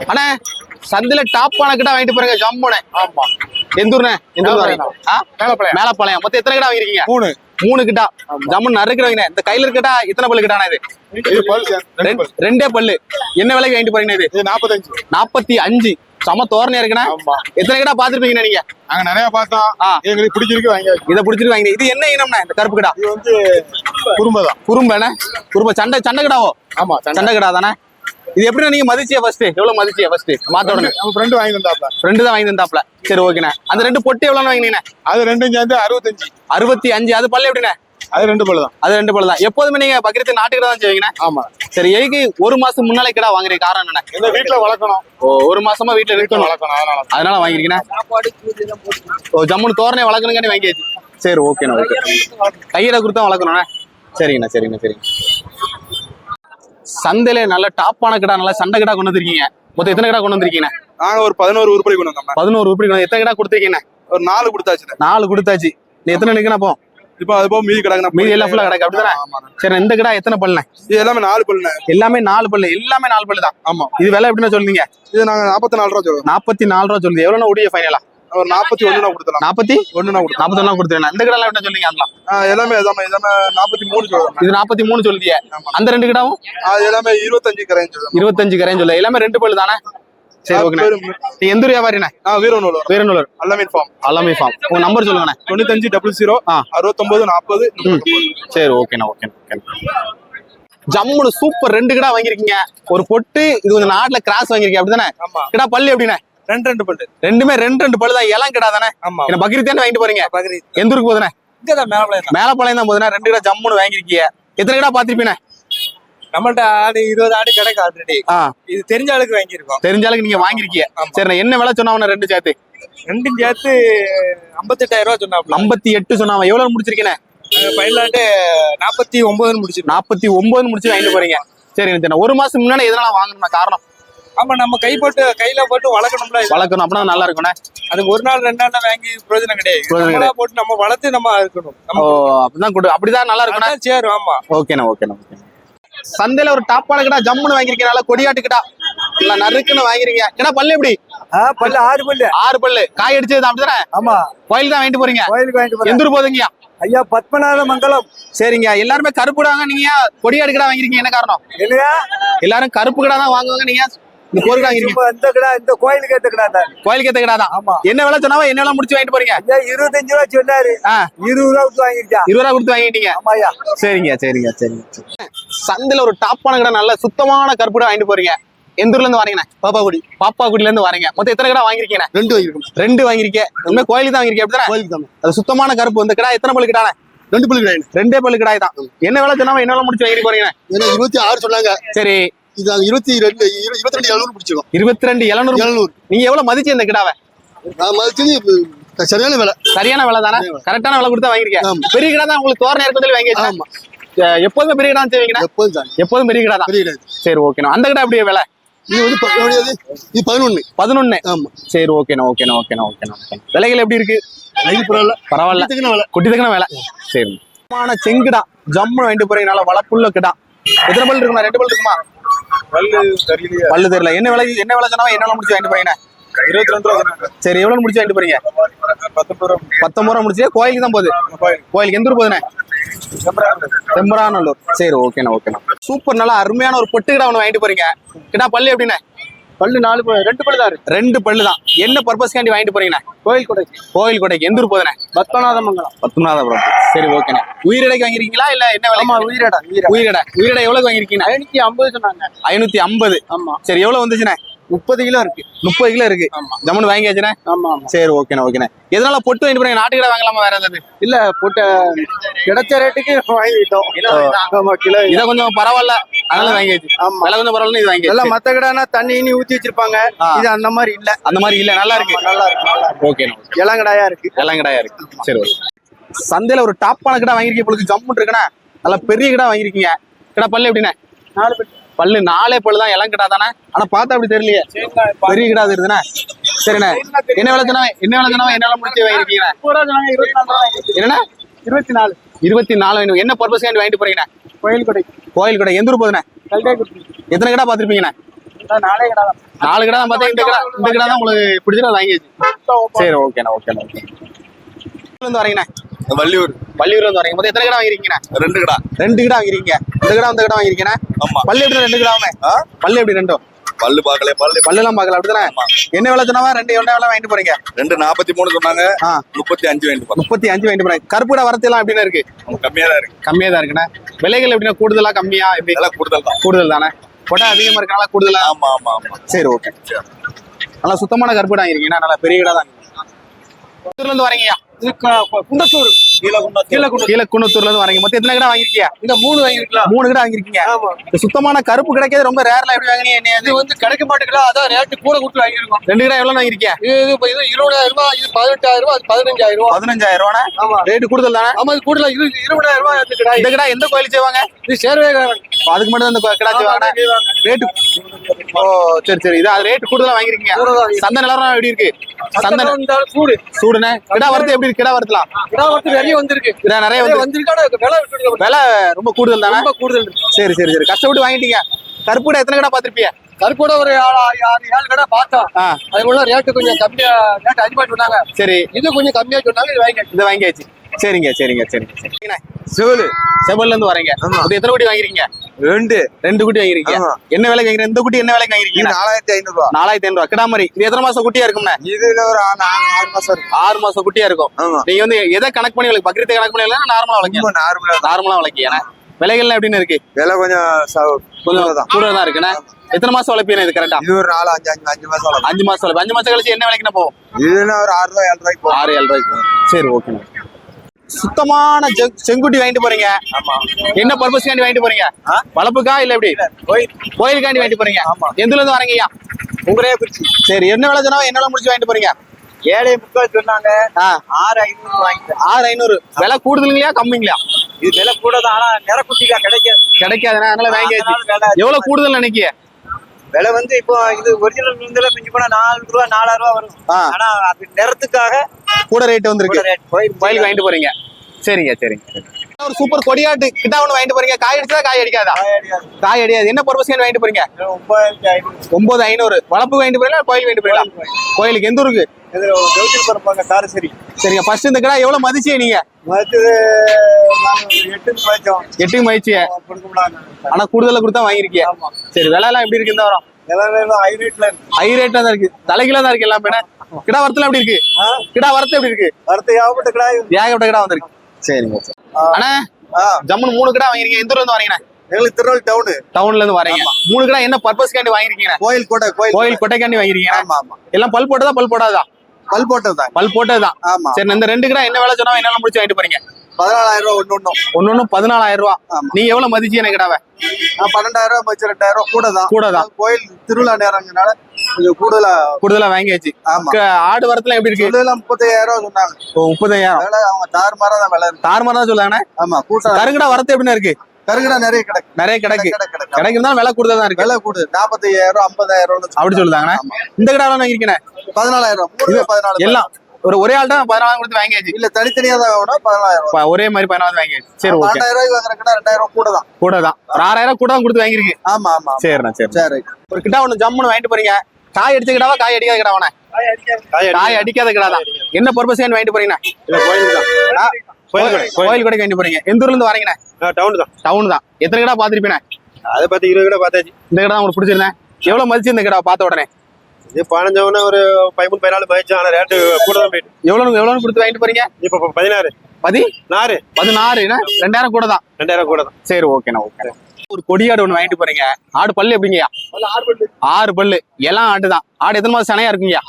அண்ணே சந்தையில டாப்பான கிட்ட வாங்கிட்டு போறீங்க ஜம்முனே. ஆமா. எந்த ஊர்ண்ணே? எந்த ஊர்? மேலப்பாளையம். மேலப்பாளையம். மொத்தம் எத்தனை கிட்ட வாங்கிருக்கீங்க மூணு. மூணு கிட்டா? ஜம்முன்னு நறுக்கிறவங்க இந்த கையில இருக்கட்டா எத்தனை பல்லு கிட்டானா இது? ரெண்டு ரெண்டு- பல். ரெண்டே பல்லு. என்ன விலைக்கு வாங்கிட்டு போறீங்க இது? நாற்பத்தஞ்சு நாற்பத்தி அஞ்சு. சம தோரணையா இருக்குண்ணே. எத்தனை கிட்ட பாத்துருப்பீங்க நீங்க? நாங்க நிறைய பார்த்தோம். எங்களுக்கு பிடிச்சிருக்கு வாங்கியாச்சு இதை பிடிச்சிட்டு வாங்க இது என்ன இனம்ண்ணே இந்த கருப்பு கிடா? இது வந்து குறும்பை தான். குறும்பண்ணே குறும்ப சண்டை சண்டை கிடாவோ? ஆமா சண்டை கிடா தானே? இது எப்படி நீங்க மதிச்சியா ஃபர்ஸ்ட் எவ்வளவு மதிச்சியா ஃபர்ஸ்ட் மாத்த உடனே. நம்ம ஃப்ரெண்டு வாங்கி வந்தாப்ல ரெண்டு தான் வாங்கி தந்தாப்ல சரி ஓகேண்ணே. அந்த ரெண்டு பொட்டு எவ்வளவு வாங்கினீங்க அது ரெண்டும் சேர்ந்து அறுபத்தஞ்சு. அறுபத்தி அஞ்சு. அது பல்லு எப்படிண்ணே? அது ரெண்டு பல்லு தான். அது ரெண்டு பல்லு தான். எப்போதுமே நீங்க பக்கத்து நாட்டுக்கிட்ட தான் செய்வீங்கண்ணே? ஆமா. சரி எதுக்கு ஒரு மாசம் முன்னாலே கிடா வாங்குறீங்க? காரணம் என்னண்ணே? இந்த வீட்டுல வளர்க்கணும். ஓ ஒரு மாசமா வீட்டுல வீட்டுல இருக்கணும் வளர்க்கணும் அதனால அதனால வாங்கிருக்கீங்க ஓ ஜம்முன்னு தோரணை வளர்க்கணுங்கன்னு வாங்கியாச்சு. சரி ஓகேண்ணா ஓகே. கையில கொடுத்தா வளர்க்கணுண்ணே சரிங்கண்ணா சரிங்கண்ணா சரிங்க சந்தையில நல்ல டாப்பான கிடா நல்ல சண்டை கிடா கொண்டு வந்திருக்கீங்க. மொத்தம் எத்தனை கிடா கொண்டு வந்திருக்கீங்க? நாங்க ஒரு பதினோரு உருப்படி கொண்டு வந்தோம் பதினோரு உருப்படி கொண்டு- எத்தனை கிடா கொடுத்துருக்கீங்க? ஒரு நாலு கொடுத்தாச்சு. நாலு கொடுத்தாச்சு. நீ எத்தனை நினைக்கணும் அப்போ? இப்போ அது போக மீதி கிடக்கு மீதி எல்லாம் ஃபுல்லா கிடக்கு. அப்படிதானே? சரி இந்த கிடா எத்தனை பல்லுண்ணே? இது எல்லாமே நாலு பல்லுண்ணே. எல்லாமே நாலு பல்லு. எல்லாமே நாலு பல்லு தான் ஆமா. இது விலை எப்படின்னு சொல்லுவீங்க இது நாங்க நாற்பத்தி நாலு ரூபா சொல்லுவோம். நாற்பத்தி நாலு ரூபா சொல்லுது. எவ்வளவு உடைய ஃபைனலா ஒரு நாற்பத்தி ஒண்ணுனா கொடுத்தலாம் நாற்பத்தி? ஒண்ணுனா கொடுத்தலாம் நாற்பத்தி ஒண்ணா கொடுத்துருங்க இந்த கிடா எப்படி சொல்லுங்க அதெல்லாம்? எல்லாமே எல்லாமே எல்லாமே நாற்பத்தி மூணு சொல்லுவோம் இது நாற்பத்தி மூணு சொல்லுதிய. அந்த ரெண்டு கிடாவும்? அது எல்லாமே இருபத்தஞ்சு கரையும் சொல்லுவோம் இருபத்தஞ்சு கரையும் சொல்லு எல்லாமே ரெண்டு பல்லு தானே? சரி ஓகே நீ எந்த வியாபாரிண்ணே? ஆ வீரநூல் வீரநூலர் அல்லமீன் ஃபார்ம். அல்லாமே ஃபார்ம். உங்க நம்பர் சொல்லுங்கண்ணே. தொண்ணூத்தஞ்சு டபுள் ஜீரோ. அறுபத்தொன்பது நாற்பது சரி ஓகேண்ணா ஓகேண்ணா ஓகே ஜம்முனு சூப்பர் ரெண்டு கிடா வாங்கியிருக்கீங்க. ஒரு பொட்டு இது கொஞ்சம் நாட்டுல கிராஸ் வாங்கியிருக்கீங்க. அப்படிதானே? கிடா பல்லு எப்படிண்ணே? ரெண்டு ரெண்டு பல்லு. ரெண்டுமே ரெண்டு ரெண்டு பல்லு தான் இளம் கிடா தானே? ஆமா என்ன பக்ரீத் தானே வாங்கிட்டு போறீங்க? பக்ரீத். எந்த ஊருக்கு போதுண்ணே இங்கதான் மேலப்பாளையம் மேலப்பாளையம் தான் போதுண்ணே ரெண்டு கிடா ஜம்முன்னு வாங்கியிருக்கீங்க. எத்தனை கிடா பாத்திருப்பீண்ணே நம்மள்ட்ட ஆடு இருபது ஆடு கிடைக்கும் ஆல்ரெடி இது தெரிஞ்ச ஆளுக்கு வாங்கியிருக்கோம். தெரிஞ்ச அளவுக்கு நீங்க வாங்கியிருக்கீங்க. சரி என்ன விலை சொன்னா ரெண்டு சேர்த்து? ரெண்டும் சேர்த்து ஐம்பத்தெட்டாயிரம் ரூபா சொன்னாப்ல. ஐம்பத்தி எட்டு சொன்னா எவ்வளவு முடிச்சிருக்கேன் ஃபைனலாட்டு நாற்பத்தி ஒன்பதுன்னு முடிச்சிருக்கோம். நாற்பத்தி ஒன்பது முடிச்சு வாங்கிட்டு போறீங்க. சரி சரி ஒரு மாசம் முன்னாடி எதனால வாங்கணும் காரணம்? ஆமா நம்ம கை போட்டு கையில போட்டு வளர்க்கணும்ல இது. வளர்க்கணும் அப்படின்னா நல்லா இருக்கும்ண்ணே அது ஒரு நாள் ரெண்டு நாள்ல வாங்கி பிரயோஜனம் கிடையாது. போட்டு நம்ம வளர்த்து நம்ம இருக்கணும். ஓ அப்படிதான் கொடு அப்படிதான் நல்லா இருக்கும்ண்ணே அதான் சேரும் ஆமா. ஓகேண்ணா ஓகேண்ணா ஓகே சந்தையில ஒரு டாப்பான கிடா ஜம்முன்னு வாங்கிருக்கீங்க நல்லா கொடியாட்டு கிடா நல்லா நறுக்குன்னு வாங்கிருக்கீங்க. கிடா பல்லு எப்படி? பல்லு ஆறு பல்லு. ஆறு பல்லு. காய் அடிச்சது அப்படிதானே? ஆமா. கோயில் தான் வாங்கிட்டு போறீங்க? கோயிலுக்கு வாங்கிட்டு போறேன். எந்த ஊர் போதுங்கய்யா ஐயா பத்மநாத மங்கலம். சரிங்க எல்லாருமே கருப்பு கிடாங்க நீங்க கொடியாடு கிடா வாங்கிருக்கீங்க. என்ன காரணம்? இல்லையா எல்லாரும் கருப்பு கிடா தான் வாங்குவாங்க நீங்க இந்த வாங்கிருக்கீங்க. சும்மா இந்த கடை இந்த கோயிலுக்கு ஏத்த கடை தான் கோயிலுக்கு ஏத்த கிடா தான் ஆமா. என்ன விலை சொன்னாவோ என்ன விலை முடிச்சு வாங்கிட்டு போறீங்க? ஐயா இருபத்தஞ்சு ரூபா சொன்னாரு. இருபது ரூபா கொடுத்து வாங்கிருச்சா இருபது ரூபா கொடுத்து வாங்கிட்டீங்க? சரிங்க சரிங்க சரிங்க சரி. சந்தையில ஒரு டாப்பான கடை நல்ல சுத்தமான கருப்பு கடை வாங்கிட்டு போறீங்க. எந்த ஊர்ல இருந்து வரீங்கண்ணே பாப்பாக்குடி பாப்பாக்குடில இருந்து வரீங்க மொத்தம் எத்தனை கடை வாங்கிருக்கீங்க ரெண்டு வாங்கிருக்கோம் ரெண்டு வாங்கிருக்கேன் உண்மை கோயிலுக்கு தான் வாங்கிருக்கேன் அப்படிதானே கோயிலுக்கு தான். அது சுத்தமான கருப்பு. இந்த கடை எத்தனை பல்லு கிடானே ரெண்டு பல்லு கிடையாது ரெண்டே பல்லு கிடாய் தான். என்ன வேலை சொன்னாம என்ன வேலை முடிச்சு வாங்கிட்டு போறீங்க? இருபத்தி ஆறு சொன்னாங்க. சரி. இது நாங்க இருபத்தி ரெண்டு இரு- இருபத்தி ரெண்டு எழுநூறு பிடிச்சிருக்கோம். இருபத்தி ரெண்டு எழுநூறு? எழுநூறு. நீங்க எவ்வளவு மதிச்சு இந்த கிடாவை? நான் மதிச்சது சரியான விலை. சரியான விலை தானே? கரெக்டான விலை. கொடுத்தா வாங்கிருக்கேன். பெரிய கடை தான் உங்களுக்கு தோரணை இருக்கும் சொல்லி அஹ் எப்போதுமே பெரிய கடை தான் செய்வீங்கண்ணா எப்போதும் எப்போதும் பெரிய கடை தான். பெரிய சரி ஓகேண்ணா அந்த கடை அப்படியே விலை? இது வந்து இது பதினொன்னு. பதினொன்னு? ஆமா. சரி ஓகேண்ணா ஓகேண்ணா ஓகேண்ணா ஓகேண்ணா ஓகே விலைகள் எப்படி இருக்கு? பரவாயில்ல. பரவாயில்ல. குட்டி தக்கன வேலை. சரி. செங்குடா ஜம்முன்னு வாங்கிட்டு போறீங்க நல்லா வளப்புள்ள கிடா. எத்தனை பல் இருக்குமா? ரெண்டு பல் இருக்குமா? பல்லு தெரியல. என்ன விலை என்ன விலை சொன்னா என்ன விலை முடிச்சு வாங்கிட்டு போறீங்க? இருபத்தி ரெண்டு ரூபா சொன்னாங்க. சரி எவ்வளவு முடிச்சு வாங்கிட்டு போறீங்க? பத்தொன்பது ரூபா முடிச்சு. கோயிலுக்கு தான் போகுது? கோயில் கோயிலுக்கு. எந்த ஊர் போகுதுண்ணே? செம்பராநல்லூர் சரி ஓகேண்ணா ஓகேண்ணா. சூப்பர் நல்லா அருமையான ஒரு பொட்டு கிடா ஒன்று வாங்கிட்டு போறீங்க. கிடா பல்லு எப்படிண்ணே? பல்லு நாலு ரெண்டு பல்லு தான் இருக்கு. ரெண்டு பல்லு தான். என்ன பர்பஸ்க்காண்டி வாங்கிட்டு போறீங்கண்ணே? கோயில் கொடை கோயில் கொடைக்கு. எந்த ஊர் போகுதுண்ணே? பத்மநாத மங்கலம் பத்மநாதபுரம். சரி ஓகேண்ணே. உயிரிடைக்கு வாங்கிருக்கீங்களா இல்ல என்ன விலை ஆமா உயிரடா உயிரடா உயிரிடை உயிரிடை எவ்வளவு வாங்கிருக்கீங்க ஐநூத்தி ஐம்பது சொன்னாங்க. ஐநூத்தி ஐம்பது. ஆமா. சரி எவ்வளவு வந்துச்சுண்ணே? முப்பது கிலோ இருக்கு. முப்பது கிலோ இருக்கு. ஜம்முன்னு வாங்கியாச்சுண்ணே ஆமா சரி ஓகேண்ணே ஓகேண்ணே எதனால பொட்டு வாங்கிட்டு போறீங்க? நாட்டு கடை வாங்கலாமா வேற ஏதாவது? இல்ல போட்ட கிடைச்ச ரேட்டுக்கு வாங்கிட்டோம். ஆமா கிலோ இதை கொஞ்சம் பரவாயில்ல. அதனால வாங்கியாச்சு ஆமா. விலை கொஞ்சம் பரவாயில்ல இது எல்லாம் வாங்கியாச்சு மத்த கடைனா தண்ணி இனி ஊத்தி வச்சிருப்பாங்க. இது அந்த மாதிரி இல்ல. அந்த மாதிரி இல்ல. நல்லா இருக்கு. நல்லா இருக்கு ஓகேண்ணா இளங்கடாயா இருக்கு. எல்லாம் கடையா இருக்கு சரி ஓகே சந்தையில ஒரு டாப்பான கடை வாங்கிருக்கீங்க உங்களுக்கு ஜம்முன்னு இருக்குண்ணே? நல்லா பெரிய கடை வாங்கிருக்கீங்க கடை பல்லு எப்படிண்ணே? நாலு பேர் பல்லு நாலே பல்லு தான் இளம் கடை தானே? ஆனா பார்த்தா அப்படி தெரியலையே. பெரிய கடை இருக்குதுண்ணே சரிண்ணே. என்ன சொன்னா என்ன சொன்னா என்ன முடிச்சு வாங்கிருக்கீங்க என்னண்ணா? இருபத்தி நாலு. இருபத்தி நாலு வேணும். என்ன பர்பஸ் வாங்கிட்டு போறீங்கண்ணே? கோயில் கொடை. கோயில் கடை. எந்த ஊர் போகுதுண்ணே? எத்தனை கடை பார்த்துருப்பீங்கண்ணே? நாலு கடை தான். பார்த்தா இந்த கடை இந்த கடை தான் உங்களுக்கு பிடிச்சிருந்தா வாங்கியாச்சு? சரி ஓகேண்ணா ஓகேண்ணா. ஓகே வரீங்கண்ணா. வள்ளியூர். வள்ளியூர்ல இருந்து வரீங்க. மொத்தம் எத்தனை கடை வாங்கிருக்கீங்கண்ணா ரெண்டு கடா. ரெண்டு கடை வாங்கிருக்கீங்க இந்த கடை இந்த கடை வாங்கிருக்கீங்கண்ணா ஆமா. பல்லு எப்படி ரெண்டு கிடாமே? பல்லு எப்படி ரெண்டும்? பல்லு பார்க்கல பல்லு. பல்லு எல்லாம் பார்க்கல அப்படிதானே என்ன விலை சொன்னாவா ரெண்டு என்ன விலை வாங்கிட்டு போறீங்க? ரெண்டு நாற்பத்தி மூணு சொன்னாங்க. முப்பத்தி அஞ்சு போறோம் முப்பத்தி அஞ்சு வாங்கிட்டு போறீங்க கருப்பு கடை வரத்து எல்லாம் எப்படின்னா இருக்கு கம்மியா தான் இருக்கு. கம்மியா தான் இருக்குண்ணா. விலைகள் எப்படின்னா கூடுதலா கம்மியா? எப்படி? இதெல்லாம் கூடுதல் தான். கூடுதல் தானே? கொட்டை அதிகமா இருக்கனால கூடுதலா? ஆமா ஆமா ஆமா. சரி ஓகே. நல்லா சுத்தமான கருப்பு வாங்கிருக்கீங்க நல்லா பெரிய கடை தான். இருந்து வரீங்கயா குண்டத்தூர். கீழே கீழே குன்னத்தூர்ல இருந்து வரீங்க மொத்தம் எத்தனை கடை வாங்கிருக்கியா இந்த மூணு வாங்கிருக்கலாம் மூணு கடை வாங்கிருக்கீங்க சுத்தமான கருப்பு கிடைக்கிறது ரொம்ப ரேர்ல எப்படி வாங்கினீங்க? என்ன இது வந்து கிடைக்க மாட்டேங்குதா? அதான் ரேட்டு கூட கொடுத்து வாங்கிருக்கோம் ரெண்டு கடை எவ்வளவு வாங்கிருக்கியா இது இது இப்ப இது இருபதாயிரம் ரூபாய் இது பதினெட்டாயிரம் ரூபாய் அது பதினஞ்சாயிரம். ரூபாய் பதினஞ்சாயிரம் ரூபாய் ஆமா. ரேட்டு கூடுதல் தானே? ஆமா இது கூடல இது இருபதாயிரம் ரூபாய் இந்த கடை எந்த கோயில் செய்வாங்க? இது சேர்வேகாரன். அதுக்கு மட்டும் தான் இந்த கடை செய்வாங்க ரேட்டு ஓ சரி சரி. இது அது ரேட்டு கூடுதலா வாங்கிருக்கீங்க. சந்தை நிலவரம் எப்படி இருக்கு? சந்தை சூடு. சூடுனே கிடா வரது எப்படி இருக்கு? கிடா வரதுலாம் கிடா வந்து நிறைய வந்திருக்கு. கிடா நிறைய நிறைய வந்து வந்திருக்கு விலை விலை ரொம்ப கூடுதல் தானே? ரொம்ப கூடுதல் இருக்கு. சரி சரி சரி. கஷ்டப்பட்டு வாங்கிட்டீங்க. கருப்பு கடை எத்தனை கடை பார்த்திருப்பிய கருப்போட ஒரு ஆறு ஆறு ஏழு கடை பார்த்தோம் ஆ. அது உள்ள ரேட்டு கொஞ்சம் கம்மியா ரேட் அதிகமா சொன்னாங்க. சரி. இது கொஞ்சம் கம்மியா சொன்னாங்க இது வாங்கி இதை வாங்கியாச்சு. சரிங்க சரிங்க சரிங்க சரிங்க. செவலு. செவல்ல இருந்து வரீங்க. எத்தனை குட்டி வாங்கிருக்கீங்க? ரெண்டு. ரெண்டு குட்டி வாங்கிருக்கீங்க. என்ன விலைக்கு வாங்குறீங்க இந்த குட்டி என்ன விலைக்கு வாங்கிருக்கீங்க நாலாயிரத்தி ஐநூறு ரூபா நாலாயிரத்தி ஐநூறு கிடாமரி இது எத்தனை மாசம் குட்டியா இருக்கும்ண்ணே இதுல ஒரு ஆறு மாசம் இருக்கு ஆறு மாசம் குட்டியா இருக்கும். நீங்க வந்து எதை கணக்கு பண்ணி வளர்க்க பக்ரீத்தை கணக்கு பண்ணி வளர்க்க நார்மலா வளர்க்க நார்மலா நார்மலா வளர்க்க ஏன்னா விலைகள்லாம் எப்படின்னு இருக்கு? விலை கொஞ்சம் கொஞ்சம் கூட தான் இருக்குண்ணே. எத்தனை மாசம் வளர்ப்பீங்க இது கரெக்டா இது ஒரு நாலு அஞ்சு அஞ்சு அஞ்சு மாசம் அஞ்சு மாசம் வளர்ப்பு அஞ்சு மாசம் கழிச்சு என்ன விலைக்குண்ணே போகும் இதுன்னா ஒரு ஆறு ரூபாய் ஏழு ரூபாய்க்கு ஆறு ஏழு ரூபாய்க்கு சரி ஓகே சுத்தமான செங்குட்டி வாங்கிட்டு போறீங்க. என்ன பர்பஸ்க்காண்டி வாங்கிட்டு போறீங்க? வளர்ப்புக்கா இல்ல எப்படி? கோயிலுக்காண்டி வாங்கிட்டு போறீங்க. எதுல இருந்து வரீங்கய்யா உங்களே பிரிச்சு. சரி என்ன விலை சொன்னா என்ன முடிச்சு வாங்கிட்டு போறீங்க? ஏழை முக்கால் சொன்னாங்க ஆறு ஐநூறு வாங்கிட்டேன் ஆறு ஐநூறு. விலை கூடுதலுங்களா கம்மிங்களா இது விலை கூட தான் ஆனா நிறக்குட்டிக்கா கிடைக்காது. கிடைக்காதுண்ணா அதனால விலை எவ்வளவு கூடுதல் நினைக்கிய விலை வந்து இப்போ இது ஒரிஜினல் வந்து மிஞ்சி போனா நாலு ரூபா நாலாயிரம் ரூபா வரும். ஆனா அது நிறத்துக்காக கூட ரேட் வந்திருக்கு. கோயிலுக்கு வாங்கிட்டு போறீங்க. சரிங்க சரிங்க. ஒரு சூப்பர் கொடியாட்டு கிட்ட ஒன்று வாங்கிட்டு போறீங்க. காய் அடிச்சா காய் அடிக்காதா? காய் அடியாது. என்ன பர்பஸ் வாங்கிட்டு போறீங்க? ஒன்பது ஐநூறு. வளர்ப்பு வாங்கிட்டு போறீங்களா கோயில் வாங்கிட்டு போறீங்களா? கோயிலுக்கு எந்த ஊருக்கு? காரசரி சரிங்க ஃபர்ஸ்ட் இந்த கடை எவ்வளவு மதிச்சீங்க நீங்க? எட்டு கொடுக்கலாங்க ஆனா கூடுதலா கொடுத்தா வாங்கிருக்கிய. ஆமா. சரி விலை எல்லாம் எப்படி இருக்கு இந்த வாரம்? ஹை ரேட்ல தான் இருக்கு. தலைகில தான் இருக்கு எல்லாமே. கிடா வரத்துல எப்படி இருக்கு? கிடா வரத்து எப்படி இருக்கு? அடுத்த ஏகப்பட்ட கிடாய் ஏகப்பட்ட கிடா வந்திருக்கு. சரிங்க அண்ணா ஆ. ஜம்முன்னு மூணு கடை வாங்கிருக்கீங்க எந்த ஊர்ல இருந்து வரீங்கண்ணா எங்களுக்கு திருநெல் டவுனு டவுன்ல இருந்து வரீங்க. மூணு கடை என்ன பர்பஸ்க்காண்டி வாங்கிருக்கீங்க கோயில் கூட கோயில் கோயில் கொட்டைக்காண்டி வாங்கிருக்கீங்க ஆமா ஆமா. எல்லாம் பல் போட்டதா பல் போடாதா? பல் போட்டது தான். பல் போட்டதுதான் ஆமா. சரி இந்த ரெண்டு கடை என்ன வேலை சொன்னா என்ன முடிச்சு வாங்கிட்டு போறீங்க? பதினாலாயிரம் ரூபா ஒண்ணு ஒண்ணும். ஒன்னு ஒண்ணு பதினாலாயிரம் ரூபா. நீங்க எவ்வளவு மதிச்சு எனக்கு கிடாவை? நான் பன்னெண்டாயிரம் ரூபாய் வச்சு ரெண்டாயிரம் ரூபாய் கூட தான் கூட தான் கோயில் திருவிழா நேரங்கனால கொஞ்சம் கூடுதலா கூடுதலா வாங்கியாச்சு ஆடு வரத்துல எப்படி இருக்கு? சொல்லுலாம் முப்பத்தாயிரம் ரூபாய் சொன்னாங்க. விலை அவங்க தாறுமாறா தான் விலை தாறுமாறா தான் சொல்லுவாங்கண்ணே ஆமா கூட்டம் கருங்கடா வரத்து எப்படின்னு இருக்கு? கருங்கடா நிறைய கிடக்கு. நிறைய கிடக்கு. கிடக்கு கிடக்கு. கிடைக்கும் விலை கூடுதல் தான் இருக்கு. விலை கூடு நாற்பத்தையாயிரம் ரூபாய் ஐம்பதாயிரம் ரூபாய் அப்படி சொல்லுதாங்கண்ணே? இந்த கடை வாங்கிருக்கேன் பதினாலாயிரம் ரூபாய் பதினாலு எல்லாம் ஒரு ஒரே ஆள் தான் பதினாலாம் கொடுத்து வாங்கியாச்சு. இல்ல தனித்தனியா தான் வேணும் பதினாலாயிரம் ரூபாய் ப- ஒரே மாதிரி பதினாலாம் வாங்கியாச்சு. சரி ஓகே. பன்னெண்டாயிரம் ரூபாய்க்கு வாங்குற கடை ரெண்டாயிரம் ரூபாய் கூட தான். கூட தான். ஒரு ஆறாயிரம் கூட தான் கொடுத்து வாங்கிருக்கு ஆமா ஆமா. சரிண்ணா சரி சரி. ஒரு கிட்ட ஒண்ணு ஜம்முன்னு வாங்கிட்டு போறீங்க. காய் அடிச்ச கிடாவா காய் அடிக்காத கிடாவானே காய் அடிக்காத கிடா தான் என்ன பர்பஸ் வாங்கிட்டு போறீங்கண்ணா? கோயில் கடை, கோயில். கடைக்கு வாங்கிட்டு போறீங்க. எந்த ஊர்ல இருந்து வரீங்கண்ணே? டவுன் தான். டவுன் தான். எத்தனை கடை பாத்திருப்பீங்க அதை பத்தி இருபது கடை பார்த்தாச்சு. இந்த கடை தான் உங்களுக்கு பிடிச்சிருந்தேன் எவ்வளவு மதிச்சு இந்த கடை பார்த்த உடனே? இது பதினஞ்சவன ஒரு பதிமூணு பதினாலு பதினஞ்சு ஆனா ரேட்டு கூட தான் போயிட்டு. எவ்வளவு எவ்வளவு கொடுத்து வாங்கிட்டு போறீங்க? இப்ப பதினாறு. பதினாறு என்ன? ரெண்டாயிரம் கூட தான். ரெண்டாயிரம் கூட தான். சரி ஓகேண்ணா ஓகே ஒரு கொடியாடு ஒண்ணு வாங்கிட்டு போறீங்க ஆடு பல்லு எப்படிங்கய்யா ஆறு பல்லு எல்லாம் ஆடு தான் ஆடு எத்தனை மாசம் சனையா இருக்குங்கய்யா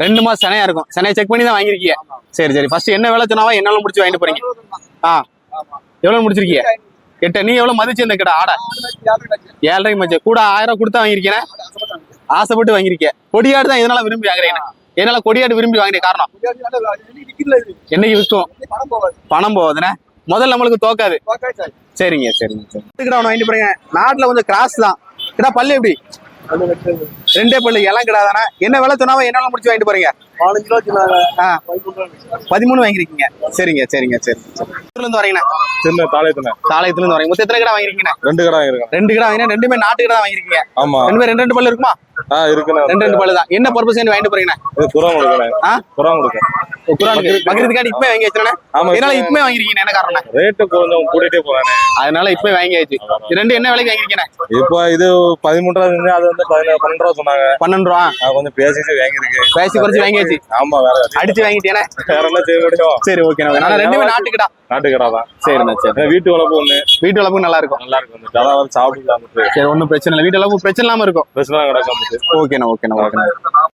ரெண்டு மாசம் சனையா இருக்கும் சனையை செக் பண்ணி தான் வாங்கிருக்கீங்க சரி சரி ஃபர்ஸ்ட் என்ன வேலை சொன்னாவா என்னால முடிச்சு வாங்கிட்டு போறீங்க ஆ எவ்வளவு முடிச்சிருக்கீங்க எட்ட நீ எவ்வளவு மதிச்சு இந்த கடை ஆடை ஏழரை மச்ச கூட ஆயிரம் கொடுத்தா வாங்கியிருக்கேன் ஆசைப்பட்டு வாங்கியிருக்கேன் கொடியாடு தான் எதனால விரும்பி வாங்குறேன் எதனால கொடியாடு விரும்பி வாங்குற காரணம் என்னைக்கு விற்கும் பணம் போகுதுண்ணே முதல்ல நம்மளுக்கு தோக்காது. சரிங்க சரிங்க சரி வாங்கிட்டு போறீங்க. நாட்டுல கொஞ்சம் கிராஸ் தான். கிட்ட பல்லு எப்படி? ரெண்டே பல்லு இளம் கிடாதானே என்ன விலை சொன்னாலும் என்ன முடிச்சு வாங்கிட்டு போறீங்க? பதிமூணு வாங்கிருக்கீங்க சரிங்க சரிங்க சரி இருந்து வரீங்கண்ணா? சின்ன தாளையத்துல. தாளையத்துல இருந்து வரீங்க. மொத்தம் எத்தனை கடை வாங்கிருக்கீங்கண்ணா ரெண்டு கடை வாங்கிருக்கேன் ரெண்டு கடை வாங்கினா ரெண்டுமே நாட்டு கடை வாங்கிருக்கீங்க ஆமா. ரெண்டு பேரும் ரெண்டு ரெண்டு பல்லு இருக்குமா? ஆ இருக்குண்ணே ரெண்டு ரெண்டு பல்லு தான். என்ன பர்பஸ் வாங்கிட்டு போறீங்கண்ணா? இது புறம் கொடுக்கணும் ஆ? புறம் கொடுக்கேன் குரானுக்கு பக்ரீத்துக்காண்டி இப்பவே வாங்கி ஆமா இதனால இப்பவே. வாங்கிருக்கீங்க என்ன காரணம்? ரேட்டு கொஞ்சம் கூட்டிட்டே போறானே அதனால இப்பவே வாங்கியாச்சு. ரெண்டு என்ன விலைக்கு வாங்கிருக்கீங்க இப்போ இது பதிமூணு ரூபா இருந்துச்சு அது வந்து பன்னெண்டு ரூபா சொன்னாங்க. பன்னெண்டு ரூபா? கொஞ்சம் பேசிட்டு வாங்கியிருக்கு. பேசி குறைச்சு வாங்கியாச்சு. ஆமா வேற. அடிச்சு வாங்கிட்டேனா வேற செய்ய முடியும்? சரி ஓகே ரெண்டுமே நாட்டுக்கிடா நாட்டு கடை தான் சரிண்ணா. சரி வீட்டு வளர்ப்பு ஒண்ணு. வீட்டு வளர்ப்பு நல்லா இருக்கும் நல்லா இருக்கு வந்து அதாவது சாப்பிட்டு சரி ஒன்றும் பிரச்சனை இல்லை. வீட்டு வளர்ப்பு பிரச்சனை இல்லாம இருக்கும். பிரச்சனை கிடக்க வந்துட்டு ஓகேண்ணா ஓகேண்ணா ஓகேண்ணா.